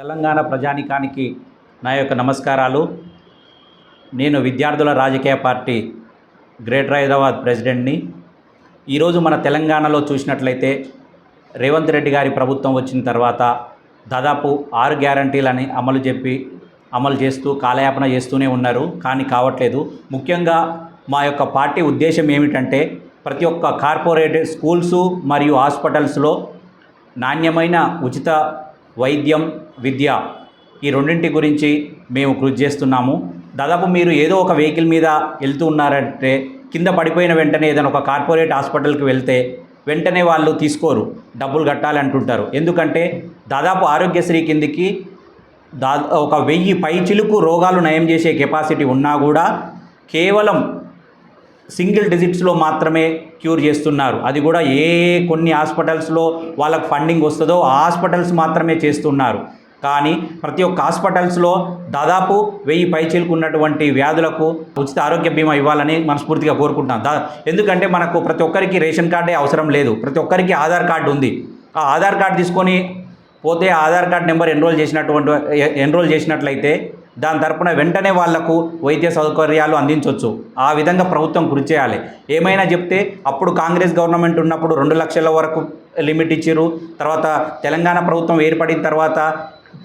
తెలంగాణ ప్రజానికానికి నా యొక్క నమస్కారాలు. నేను విద్యార్థుల రాజకీయ పార్టీ గ్రేటర్ హైదరాబాద్ ప్రెసిడెంట్ని. ఈరోజు మన తెలంగాణలో చూసినట్లయితే రేవంత్ రెడ్డి గారి ప్రభుత్వం వచ్చిన తర్వాత దాదాపు ఆరు గ్యారంటీలని అమలు చెప్పి అమలు చేస్తూ కాలయాపన చేస్తూనే ఉన్నారు. కానీ కావట్లేదు. ముఖ్యంగా మా యొక్క పార్టీ ఉద్దేశం ఏమిటంటే ప్రతి ఒక్క కార్పొరేట్ స్కూల్సు మరియు హాస్పిటల్స్లో నాణ్యమైన ఉచిత వైద్యం విద్య ఈ రెండింటి గురించి మేము కృషి చేస్తున్నాము. దాదాపు మీరు ఏదో ఒక వెహికల్ మీద వెళ్తూ ఉన్నారంటే కింద పడిపోయిన వెంటనే ఏదైనా ఒక కార్పొరేట్ హాస్పిటల్కి వెళ్తే వెంటనే వాళ్ళు తీసుకోరు డబ్బులు కట్టాలి అంటుంటారు. ఎందుకంటే దాదాపు ఆరోగ్యశ్రీ కిందికి దా ఒక వెయ్యి పై చిలుకు రోగాలు నయం చేసే కెపాసిటీ ఉన్నా కూడా కేవలం సింగిల్ డిజిట్స్లో మాత్రమే క్యూర్ చేస్తున్నారు. అది కూడా ఏ కొన్ని హాస్పిటల్స్లో వాళ్ళకి ఫండింగ్ వస్తుందో ఆ హాస్పిటల్స్ మాత్రమే చేస్తున్నారు. కానీ ప్రతి ఒక్క హాస్పిటల్స్లో దాదాపు వెయ్యి పైచీలకున్నటువంటి వ్యాధులకు ఉచిత ఆరోగ్య బీమా ఇవ్వాలని మనస్ఫూర్తిగా కోరుకుంటున్నాం. దా ఎందుకంటే మనకు ప్రతి ఒక్కరికి రేషన్ కార్డే అవసరం లేదు. ప్రతి ఒక్కరికి ఆధార్ కార్డు ఉంది. ఆ ఆధార్ కార్డు తీసుకొని పోతే ఆధార్ కార్డ్ నెంబర్ ఎన్రోల్ చేసినటువంటి ఎన్రోల్ చేసినట్లయితే దాని తరపున వెంటనే వాళ్ళకు వైద్య సౌకర్యాలు అందించవచ్చు ఆ విధంగా ప్రభుత్వం కృషి చేయాలి. ఏమైనా చెప్తే అప్పుడు కాంగ్రెస్ గవర్నమెంట్ ఉన్నప్పుడు రెండు లక్షల వరకు లిమిట్ ఇచ్చారు తర్వాత తెలంగాణ ప్రభుత్వం ఏర్పడిన తర్వాత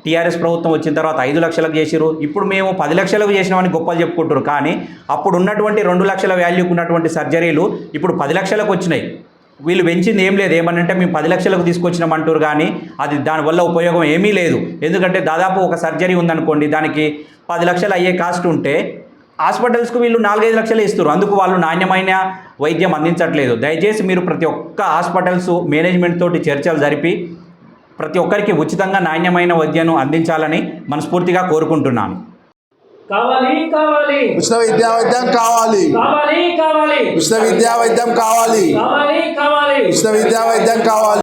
టీఆర్ఎస్ ప్రభుత్వం వచ్చిన తర్వాత ఐదు లక్షలకు చేసిరు ఇప్పుడు మేము పది లక్షలకు చేసినామని గొప్పలు చెప్పుకుంటారు కానీ అప్పుడు ఉన్నటువంటి రెండు లక్షల వాల్యూకి ఉన్నటువంటి సర్జరీలు ఇప్పుడు పది లక్షలకు వచ్చినాయి. వీళ్ళు పెంచింది ఏం లేదు. ఏమనంటే మేము పది లక్షలకు తీసుకొచ్చినామంటారు కానీ అది దానివల్ల ఉపయోగం ఏమీ లేదు. ఎందుకంటే దాదాపు ఒక సర్జరీ ఉందనుకోండి దానికి పది లక్షలు అయ్యే కాస్ట్ ఉంటే హాస్పిటల్స్కు వీళ్ళు నాలుగైదు లక్షలు ఇస్తారు అందుకు వాళ్ళు నాణ్యమైన వైద్యం అందించట్లేదు. దయచేసి మీరు ప్రతి ఒక్క హాస్పిటల్స్ మేనేజ్మెంట్ తోటి చర్చలు జరిపి ప్రతి ఒక్కరికి ఉచితంగా నాణ్యమైన వైద్యను అందించాలని మనస్ఫూర్తిగా కోరుకుంటున్నాను. కావాలి కావాలి. ఉచిత విద్యా వైద్యం కావాలి. కావాలి కావాలి. ఉచిత విద్యా వైద్యం కావాలి. కావాలి కావాలి. ఉచిత విద్యా వైద్యం కావాలి.